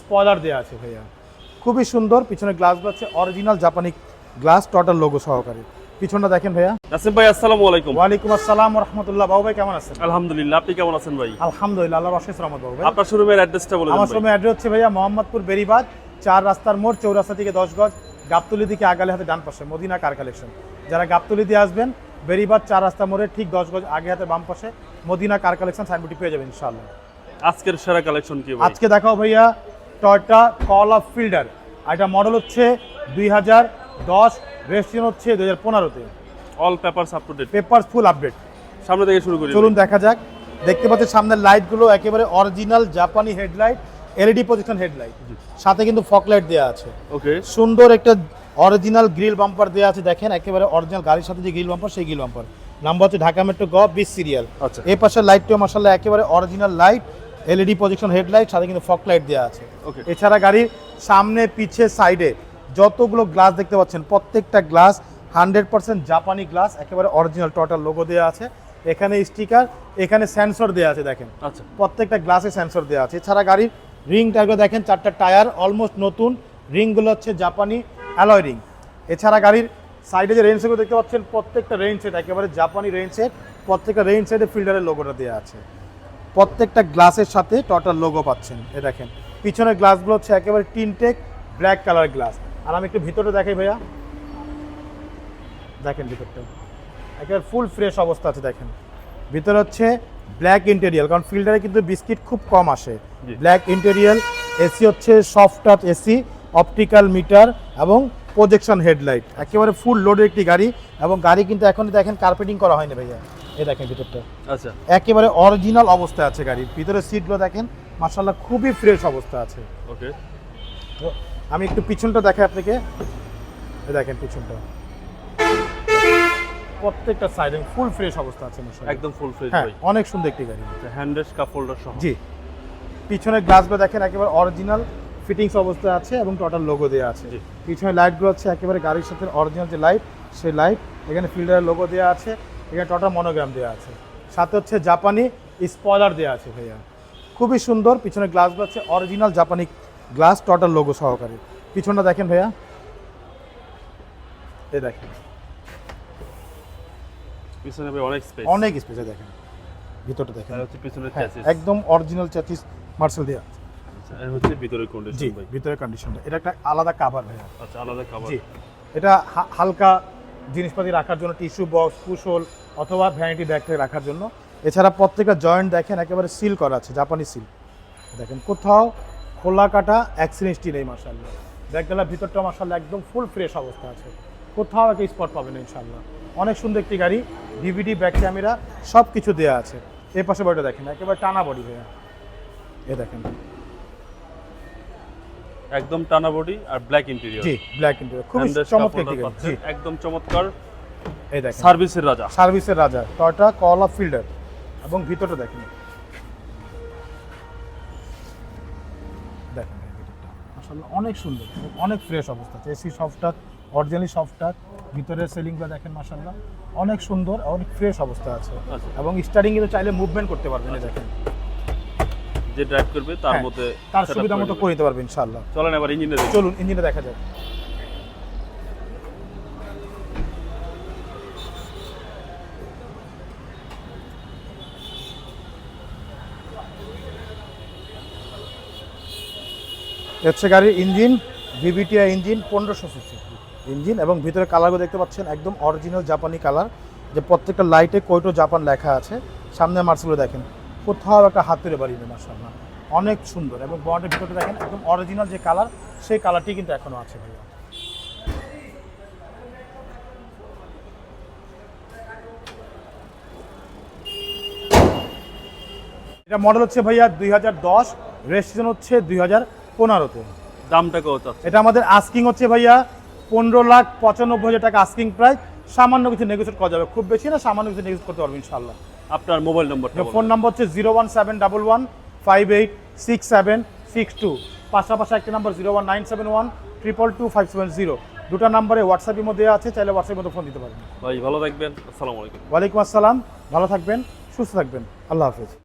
Spoiler দেওয়া আছে ভাইয়া। খুবই সুন্দর পিছনে গ্লাসগুলো হচ্ছে অরিজিনাল জাপানি গ্লাস টোটাল লোগো সহকারে। পিছনটা দেখেন ভাইয়া। নাসিম ভাই আসসালামু আলাইকুম। ওয়ালাইকুম আসসালাম রহমতুল্লাহ বাবু ভাই কেমন আছেন? আলহামদুলিল্লাহ আপনি কেমন আছেন ভাই? আলহামদুলিল্লাহ আল্লাহ রশেষ রহমত বাবু ভাই। আপনার শোরুমের অ্যাড্রেসটা বলে আমার। সময় অ্যাড্রেস হচ্ছে ভাইয়া মোহাম্মদপুর বেরিবাদ চার রাস্তার মোড় চৌরাস্তা থেকে দশ গজ গাবতলি দিকে আগালে হাতে ডান পাশে মদিনা কার কালেকশন যারা গাবতলি দিয়ে আসবেন বেরিবাদ চার রাস্তা মোড়ে ঠিক দশ গজ আগে হাতে বাম পাশে মদিনা কার কালেকশন সাইনবোর্ডটি পেয়ে যাবেন ইনশাআল্লাহ। আজকের সেরা কালেকশন কি আজকে দেখাও ভাইয়া টয়টা কল অফ ফিল্ডার আর এটা মডেল হচ্ছে দুই হাজার দশ রেজিস্ট্রেশন হচ্ছে দুই হাজার পনেরোতে। All papers up to date paper full update সামনে থেকে শুরু করি চলুন দেখা যাক। দেখতে পাচ্ছেন সামনের লাইটগুলো একেবারে অরিজিনাল জাপানি হেডলাইট এলইডি পজিশন হেডলাইট সাথে কিন্তু ফক লাইট দেওয়া আছে। ওকে সুন্দর একটা অরিজিনাল গ্রিল বাম্পার দেওয়া আছে দেখেন একেবারে অরিজিনাল গাড়ির সাথে যে গ্রিল বাম্পার সেই গ্রিল বাম্পার নাম্বার হচ্ছে ঢাকা মেট্রো গ বিশ সিরিয়াল আচ্ছা। এই পাশের লাইটটিও মাসাল্লাহ একেবারে original light LED position headlight সাথে কিন্তু ফক লাইট দেওয়া আছে। এছাড়া গাড়ির সামনে পিছে সাইডে যতগুলো গ্লাস দেখতে পাচ্ছেন প্রত্যেকটা গ্লাস হান্ড্রেড পার্সেন্ট জাপানি গ্লাস একেবারে অরিজিনাল টোটাল লোগো দেওয়া আছে। এখানে স্টিকার এখানে সেন্সর দেওয়া আছে দেখেন। আচ্ছা। প্রত্যেকটা গ্লাসে সেন্সর দেওয়া আছে। এছাড়া গাড়ির রিং টাইপগুলো দেখেন চারটা টায়ার অলমোস্ট নতুন। রিংগুলো হচ্ছে জাপানি অ্যালয় রিং এছাড়া গাড়ির সাইডে যে রেঞ্জ দেখতে পাচ্ছেন প্রত্যেকটা রেঞ্জ সেট একেবারে জাপানি রেঞ্জ সেট প্রত্যেকটা রেঞ্জ সেটে ফিল্ডারের লোগোটা দেওয়া আছে। প্রত্যেকটা গ্লাসের সাথে টোটাল লোগো পাচ্ছেন। এ দেখেন পিছনের গ্লাসগুলো হচ্ছে একেবারে টিনটেক ব্ল্যাক কালার গ্লাস। আর আমি একটু ভিতরে দেখাই ভাইয়া। দেখেন ভিতরটা। একেবারে ফুল ফ্রেশ অবস্থা আছে দেখেন। ভিতর হচ্ছে ব্ল্যাক ইন্টেরিয়াল কারণ ফিল্টারে কিন্তু বিস্কিট খুব কম আসে। ব্ল্যাক ইন্টেরিয়াল এসি হচ্ছে soft touch AC optical meter এবং প্রজেকশন হেডলাইট একেবারে ফুল লোডের একটি গাড়ি এবং গাড়ি কিন্তু এখন দেখেন কার্পেটিং করা হয়নি ভাইয়া। এই দেখেন ভিতরটা। আচ্ছা। একেবারে অরিজিনাল অবস্থায় আছে গাড়ির। ভিতরে সিটগুলো দেখেন মার্শাল্লাহ খুবই ফ্রেশ অবস্থা আছে। ওকে। তো আমি একটু পিছনটা দেখাই আপনাকে। দেখেন পিছনটা। প্রত্যেকটা সাইড ফুল ফ্রেশ অবস্থা আছে মাশাআল্লাহ। একদম ফুল ফ্রেশ হ্যাঁ ভাই। অনেক সুন্দর একটি গাড়ি। হ্যান্ডেস কাপ হোল্ডার সহ। জি। পিছনের গ্লাসগুলো দেখেন একেবারে অরিজিনাল ফিটিংস অবস্থায় আছে এবং টোটাল লোগো দেওয়া আছে। পিছনে লাইটগুলো হচ্ছে একেবারে গাড়ির সাথে অরিজিনাল যে লাইট সেই লাইট এখানে ফিল্ডারের লোগো দেওয়া আছে। এখানে টোটাল মনোগ্রাম দেওয়া আছে। সাথে হচ্ছে জাপানি স্পয়লার দেওয়া আছে ভাইয়া। খুবই সুন্দর পিছনে গ্লাসগুলো হচ্ছে অরিজিনাল জাপানি গ্লাস টোটাল লোগো সহকারে। পিছনটা দেখেন ভাইয়া। এই দেখেন। পিছনে অনেক স্পেস অনেক স্পেসে দেখেন। ভিতরটা দেখেন। হচ্ছে হ্যাঁ, চ্যাসিস একদম অরিজিনাল চ্যাচিস মার্শাল দেওয়া আছে। আর হচ্ছে ভিতরে জি কন্ডিশন ভাই ভিতরে কন্ডিশনটা এটা একটা আলাদা কাভার ভাইয়া। আচ্ছা আলাদা জি এটা হালকা জিনিসপাতি রাখার জন্য, টিস্যু বক্স, কুশল অথবা ভ্যানিটি ব্যাগ রাখার জন্য। এছাড়া প্রত্যেকটা জয়েন্ট দেখেন, একেবারে সিল করা আছে, জাপানি সিল। দেখেন কোথাও খোলা কাটা অ্যাক্সিডেন্টটি নেই মার্শাল্লাহ ব্যাগডালার ভিতরটা মার্শাল্লাহ একদম ফুল ফ্রেশ অবস্থা আছে। কোথাও একটা স্পট পাবেন ইনশাল্লাহ অনেক সুন্দর একটি গাড়ি ডিভিডি ব্যাক ক্যামেরা সব কিছু দেওয়া আছে। এ পাশে বডিটা দেখেন, একেবারে টানা বডি ভাইয়া। এ দেখেন। একদম টানা বডি আর ব্ল্যাক ইন্টেরিয়র জি ব্ল্যাক ইন্টেরিয়র খুবই চমৎকার জি। একদম চমৎকার এই দেখেন। সার্ভিসের রাজা। সার্ভিসের রাজা টয়টা কল অফ ফিল্ডার এবং ভিতরটা দেখেন। দেখেন আসলে অনেক সুন্দর। অনেক ফ্রেশ অবস্থা। আছে এসি সফটার অরিজিনালি সফটার ভিতরের সেলিংগুলো দেখেন মাসাল্লাহ অনেক সুন্দর অনেক ফ্রেশ অবস্থা আছে। আচ্ছা। এবং স্টার্টিং কিন্তু চাইলে মুভমেন্ট করতে পারবেন এই দেখেন। যে ড্রাইভ করবে তার হ্যাঁ, মধ্যে তার সুবিধা মতো করে নিতে পারবেন ইনশাআল্লাহ। চলেন এবার ইঞ্জিনে চলুন ইঞ্জিনে দেখা যাক। হচ্ছে গাড়ির ইঞ্জিন ভিভিটিআই ইঞ্জিন পনেরোশো সিসি ইঞ্জিন এবং ভিতরে কালারগুলো দেখতে পাচ্ছেন একদম অরিজিনাল জাপানি কালার যে প্রত্যেকটা লাইটে কোইটো জাপান লেখা আছে। সামনে মার্সগুলো দেখেন। কোথাও একটা হাত হাতের বাড়ি নেই মার্শাল্লাহ অনেক সুন্দর। এবং বন্ডের ভিতরে দেখেন একদম অরিজিনাল যে কালার সেই কালারটি কিন্তু এখনও আছে ভাইয়া। এটা মডেল হচ্ছে ভাইয়া দুই হাজার দশ রেজিস্ট্রেশন হচ্ছে দুই হাজার পনেরোতে। দামটা কত এটা আমাদের আস্কিং হচ্ছে ভাইয়া পনেরো লাখ পঁচানব্বই হাজার টাকা আস্কিং প্রাইস সামান্য কিছু নেগোসিয়েট করা যাবে। খুব বেশি না সামান্য কিছু নেগোসিয়েট করতে পারব ইনশাল্লাহ আপনার মোবাইল নম্বর ফোন নম্বর হচ্ছে zero one seven double one five eight six seven six two. পাশাপাশি একটা number zero one nine seven one triple two five seven zero. দুটো নাম্বারে হোয়াটসঅ্যাপের মধ্যে আছে চাইলে হোয়াটসঅ্যাপের মধ্যে ফোন দিতে পারেন। ভাই ভালো থাকবেন। আসসালামু আলাইকুম। ওয়ালাইকুম আসসালাম। ভালো থাকবেন সুস্থ থাকবেন। আল্লাহ হাফিজ।